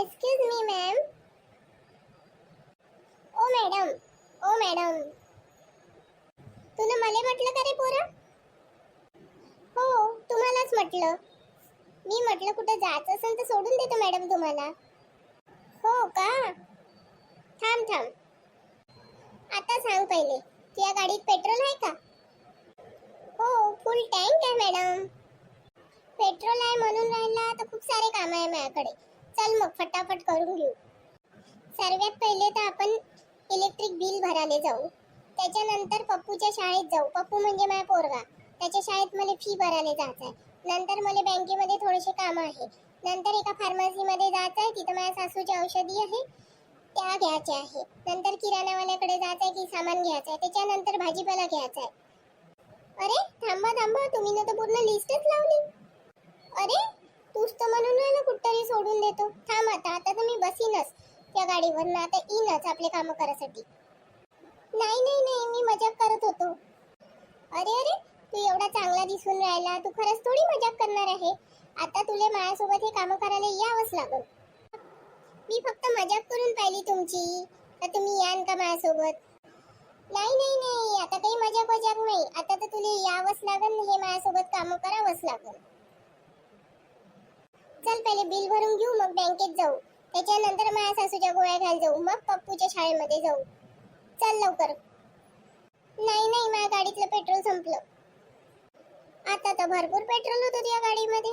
Excuse me ma'am ओ madam ओ madam तुला मला म्हटलं का रे पोरा? हो तुम्हालाच म्हटलं. मी म्हटलं कुठं जायचं असेल तर सोडून देतो मॅडम तुम्हाला. हो का? थांब थांब. आता सांग पहिले तुझ्या गाडीत पेट्रोल आहे का? हो फुल टँक आहे मॅडम पेट्रोल आहे म्हणून राहिला तर खूप सारे काम आहे माझ्याकडे. चल मग फटाफट करून घेऊ. सर्वात पहिले तर आपण इलेक्ट्रिक बिल भरायला जाऊ. त्याच्यानंतर पप्पूच्या शाळेत जाऊ. पप्पू म्हणजे माझा पोरगा. त्याच्या शाळेत मला फी भरायला जायचं आहे. नंतर मला बँकेमध्ये थोडेसे काम आहे. नंतर एका फार्मसीमध्ये जायचं आहे. तिथं माझ्या सासूची औषधी आहे. त्या घ्यायच्या आहे. नंतर किराणावाल्याकडे जायचं आहे की सामान घ्यायचं आहे. त्याच्यानंतर भाजीपाला घ्यायचा आहे. अरे थांबा थांबा. तुम्ही ना तर पूर्ण लिस्टच लावली. अरे तूच तर म्हणून सोडून देतो. थांब आता आता तर मी बसीनच त्या गाडीवर ना आता येईनच आपले कामं करायसाठी. नाही नाही नाही मी मजाक करत होतो. अरे अरे तू एवढा चांगला दिसून राहिला तू खरंच थोडी मजाक करणार आहे. आता तुले माझ्यासोबत हे कामं करायला यावंच लागल. मी फक्त मजाक करून पाहिली तुमची तर तुम्ही यान का माझ्यासोबत? नाही नाही नाही आता काही मजाक वजाक नाही. आता तर तुला यावंच लागल हे माझ्यासोबत कामं करावंच लागल. चल पहिले बिल भरून घेऊ मग बँकेत जाऊ. त्याच्यानंतर माझ्या सासूच्या गोळ्या घाल जाऊ मग पप्पूच्या शाळेमध्ये जाऊ. चल लवकर. नाही नाही माझ्या गाडीतलं पेट्रोल संपलं. आता तर भरपूर पेट्रोल होतं तुझ्या गाडीमध्ये.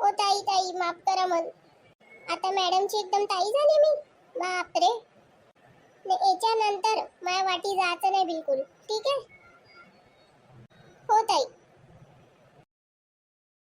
हो ताई ताई माफ करा मग. आता मॅडमची एकदम ताई झाली मी. बापरे. याच्यानंतर माझ्या वाटी जायचं नाही बिलकुल. ठीक आहे?